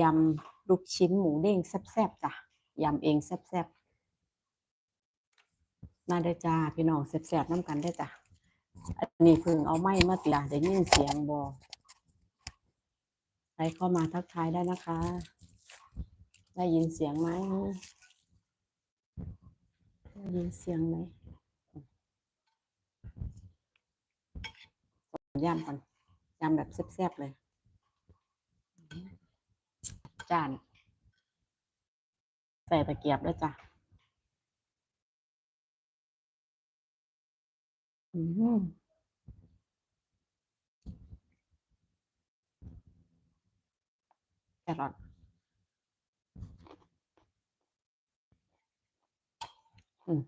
ยำลูกชิ้นหมูเด้งแซ่บๆจ้ะยำเองแซ่บๆมาได้จ้าพี่น้องแซ่บๆน้ำกันได้จ้ะอันนี้เพิ่งเอาไม้มาติดได้ยินเสียงบอใครเข้ามาทักทายได้นะคะ ได้ยินเสียงไหมได้ยินเสียงไหมยำก่อนยำแบบแซ่บๆเลย จาน ใส่ตะเกียบด้วยจ้ะอืมแครอทอืม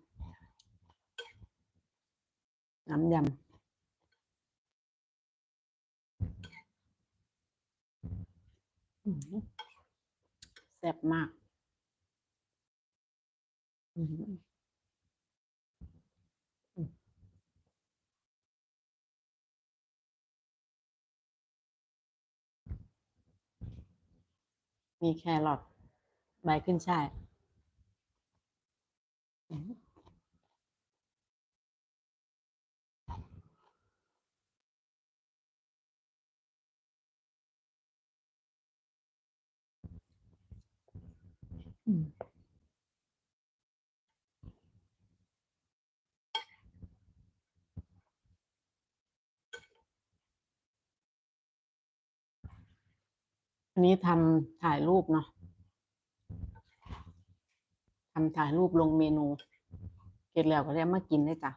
น้ำยำอืม ซ่บมาก มีแครอทใบขึ้นช่าย อันนี้ทำถ่ายรูปเนาะทำถ่ายรูปลงเมนูเสร็จแล้วก็ได้มากินได้จ้ะ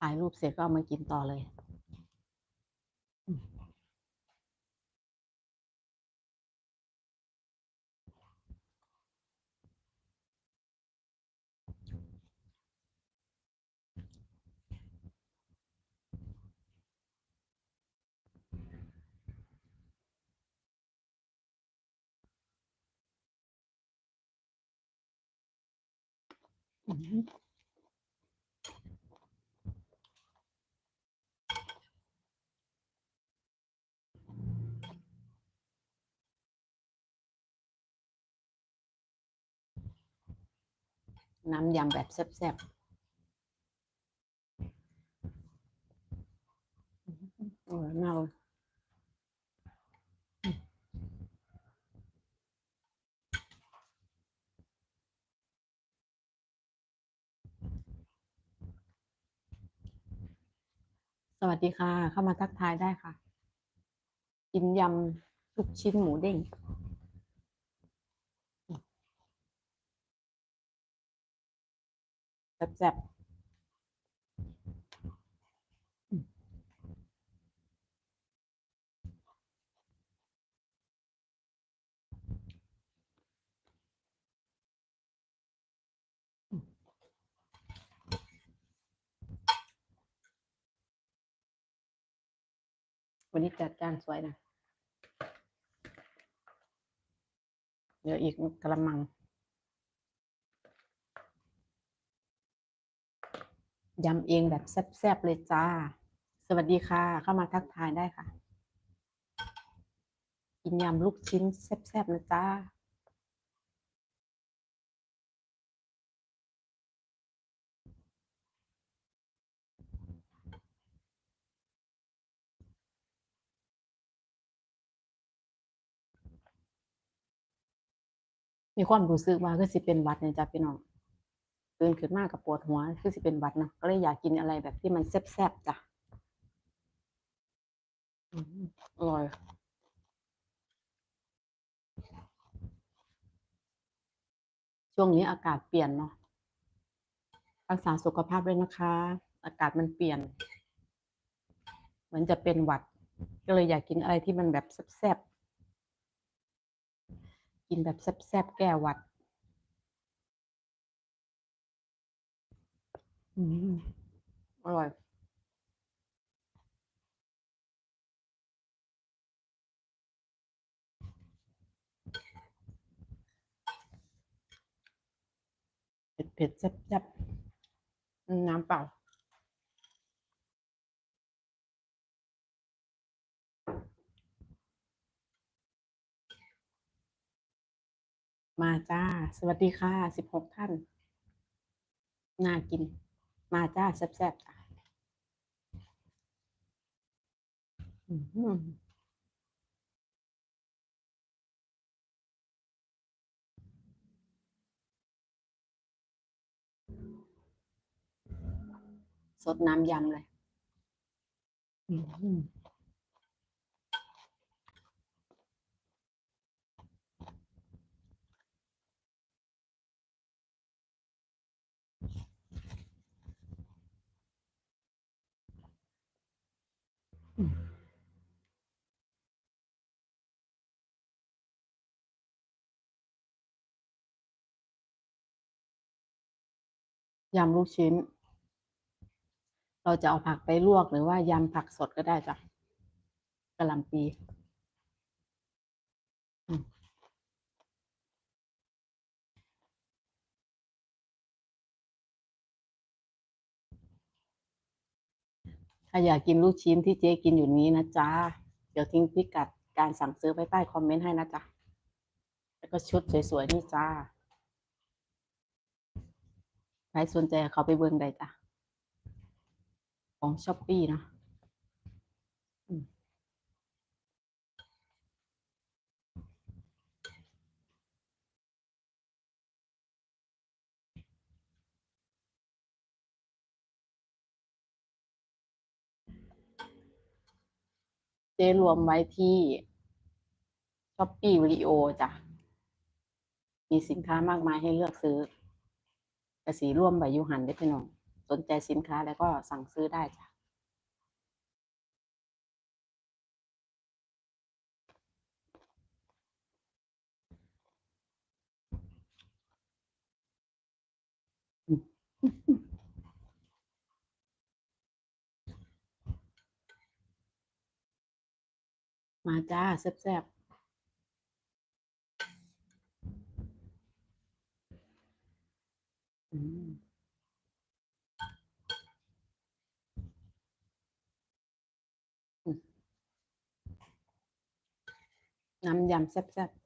ถ่ายรูปเสร็จก็เอามากินต่อเลย อืมน้ำยำแบบแซ่บๆอร่อยมากเลย วัสดีค่ะ เข้ามาทักทายได้ค่ะ กินยำทุกชิ้นหมูเด้งแซ่บๆ วันนี้จัดจานสวยนะเดี๋ยวอีกกระมังยำเองแบบแซ่บๆเลยจ้า สวัสดีค่ะ เข้ามาทักทายได้ค่ะ กินยำลูกชิ้นแซ่บๆนะจ้า มีความรู้สึกว่าคือสิเป็นวัดเนี่ยจ้ะพี่น้องตื่นขึ้นมากกับปวดหัว คือสิเป็นวัดเนาะก็เลยอยากกินอะไรแบบที่มันแซ่บๆจ้ะอืมอร่อยช่วงนี้อากาศเปลี่ยนเนาะรักษาสุขภาพด้วยนะคะ อากาศมันเปลี่ยน เหมือนจะเป็นหวัด ก็เลยอยากกินอะไรที่มันแบบแซ่บๆ กินแบบแซ่บๆแก้วัดอร่อย เผ็ดเผ็ดแซ่บๆน้ำเปล่า มาจ้า สวัสดีค่ะสิบหกท่าน น่ากิน มาจ้า แซ่บๆจ้ะอื้อหือสดน้ำยำเลย อื้อ ยำลูกชิ้น เราจะเอาผักไปลวกหรือว่ายำผักสดก็ได้จ้ะกะหล่ำปี ถ้าอยากกินลูกชิ้นที่เจ๊กินอยู่นี้นะจ๊ะ เดี๋ยวทิ้งพิกัดการสั่งซื้อไว้ใต้คอมเมนต์ให้นะจ๊ะ แล้วก็ชุดสวยๆนี่จ้า ใครสนใจเขาไปเบิ่งได้จ้ะ ของช้อปปี้นะอืม เจ๊รวมไว้ที่ช้อปปี้วิดีโอจ้ะ มีสินค้ามากมายให้เลือกซื้อกระสีร่วมใบยูหันได้พี่น้องสนใจสินค้าแล้วก็สั่งซื้อได้จ้ะม มาจ้าแซ่บๆอืมน้ำยำแซ่บๆ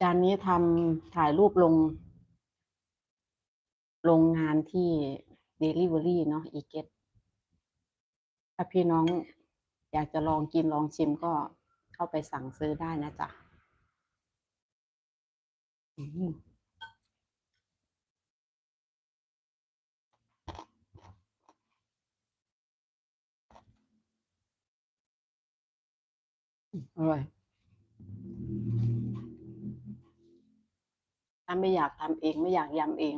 จานนี้ทำถ่ายรูปลงโรงงานที่ Delivery เนาะอีเกตถ้าพี่น้อง อยากจะลองกินลองชิมก็เข้าไปสั่งซื้อได้นะจ๊ะอร่อยถ้าไม่อยากทำเองไม่อยากยำเอง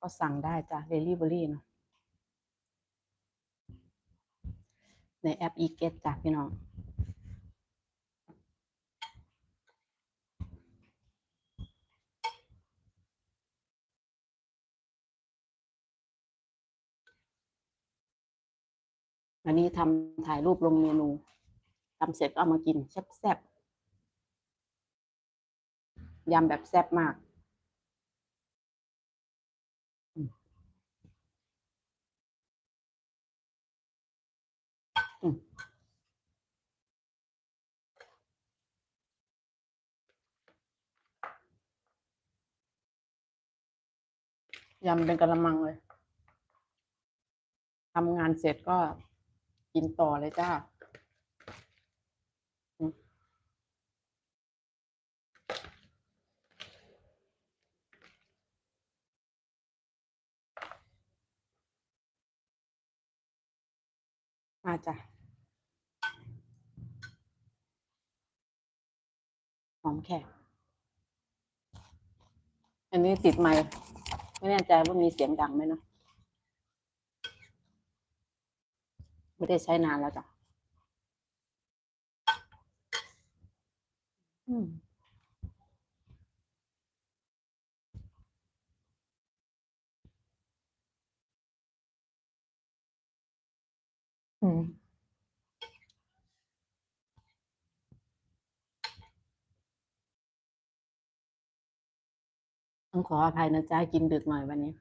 ก็สั่งได้จ้ะ Delivery เนาะ ในแอป e g e t จ้ะพี่น้องอันนี้ทำถ่ายรูปลงเมนูทำเสร็จก็เอามากินแซ่บๆยำแบบแซ่บมาก ยำเป็นกะละมังเลยทำงานเสร็จก็กินต่อเลยจ้าอืมาจ้ะหอมแขกอันนี้ติดไมค์ ไม่แน่ใจว่ามีเสียงดังไหมเนาะไม่ได้ใช้นานแล้วจ้ะอืม อืม ต้องขออภัยนะจ๊ะกินดึกหน่อยวันนี้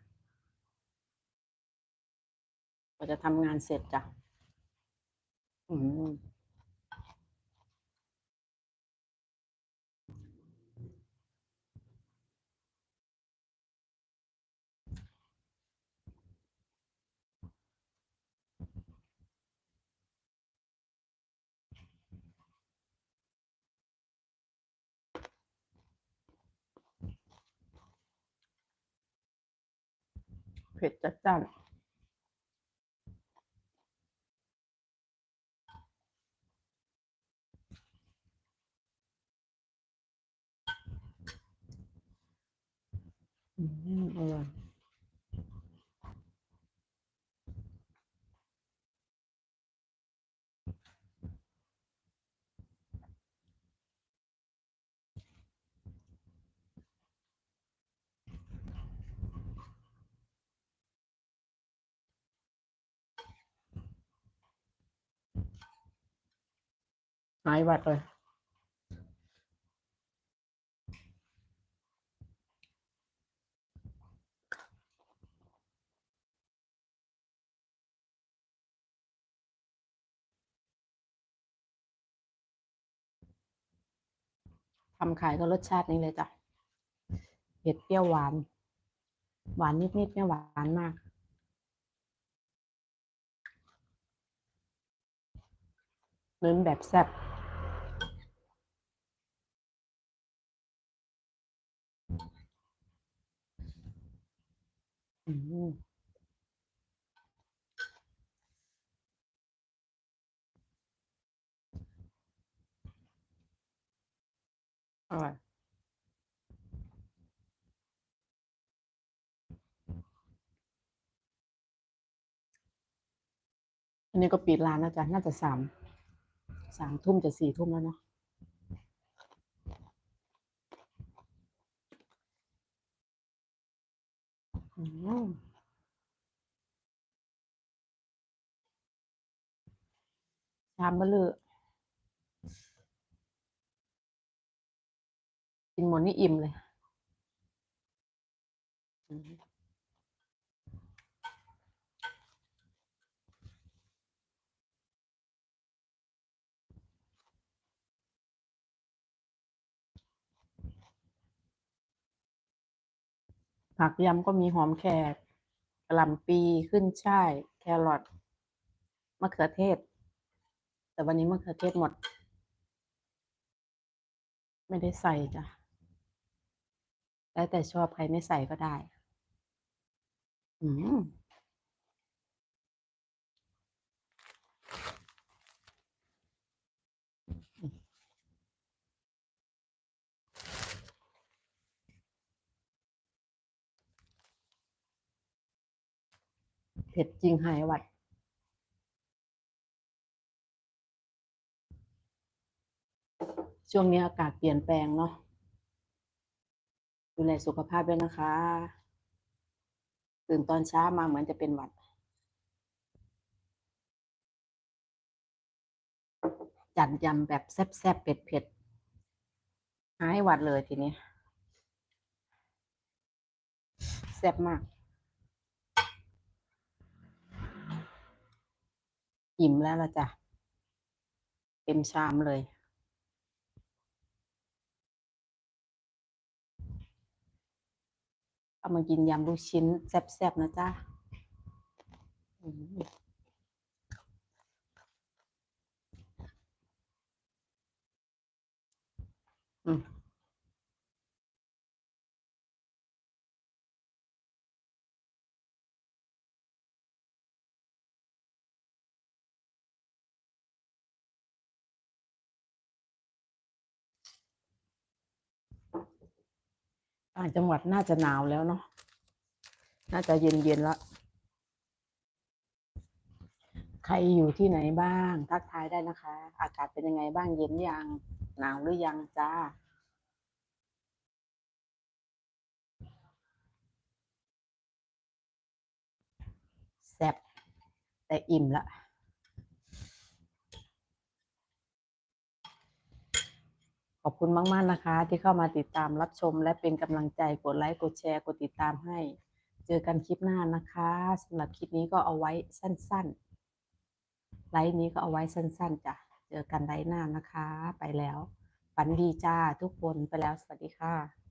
กว่าจะทำงานเสร็จจ้ะ อืม ผ็ดจัดจ้านอืมอร่อย หายหวัดเลยทำขายก็รสชาตินี้เลยจ้ะเผ็ดเปรี้ยวหวาน หวานนิดๆเนี่ยหวานมาก เน้นแบบแซ่บ อืมอร่อยอันนี้ก็ปิดร้านแล้วจ้ะน่าจะสามสามทุ่มจะสี่ทุ่มแล้วเนาะ ทำมาเลยกินหมดนี่อิ่มเลย ผักยำก็มีหอมแขกกะหล่ำปีขึ้นช่าย แครอทมะเขือเทศ แต่วันนี้มะเขือเทศหมด ไม่ได้ใส่จ้ะแล้วแต่ชอบใครไม่ใส่ก็ได้ อืม เผ็ดจริงหายหวัด ช่วงนี้อากาศเปลี่ยนแปลงเนาะดูแลสุขภาพด้วยนะคะ ตื่นตอนเช้ามาเหมือนจะเป็นหวัด จัดยำแบบแซ่บๆเผ็ดๆหายหวัดเลยทีนี้แซ่บมาก อิ่มแล้วละจ้ะเต็มชามเลย เอามากินยำลูกชิ้นแซ่บๆนะจ๊ะอืม ต่างจังหวัดน่าจะหนาวแล้วเนาะ น่าจะเย็นๆแล้วใครอยู่ที่ไหนบ้าง ทักทายได้นะคะ อากาศเป็นยังไงบ้าง เย็นยัง หนาวหรือยังจ้า แซ่บแต่อิ่มละ ขอบคุณมาก ๆ นะคะ ที่เข้ามาติดตามรับชม และเป็นกำลังใจกดไลค์กดแชร์กดติดตามให้ เจอกันคลิปหน้านะคะสำหรับคลิปนี้ก็เอาไว้สั้น ๆ ไลฟ์นี้ก็เอาไว้สั้น ๆจ้ะเจอกันไลฟ์หน้านะคะ ไปแล้วฝันดีจ้าทุกคนไปแล้วสวัสดีค่ะ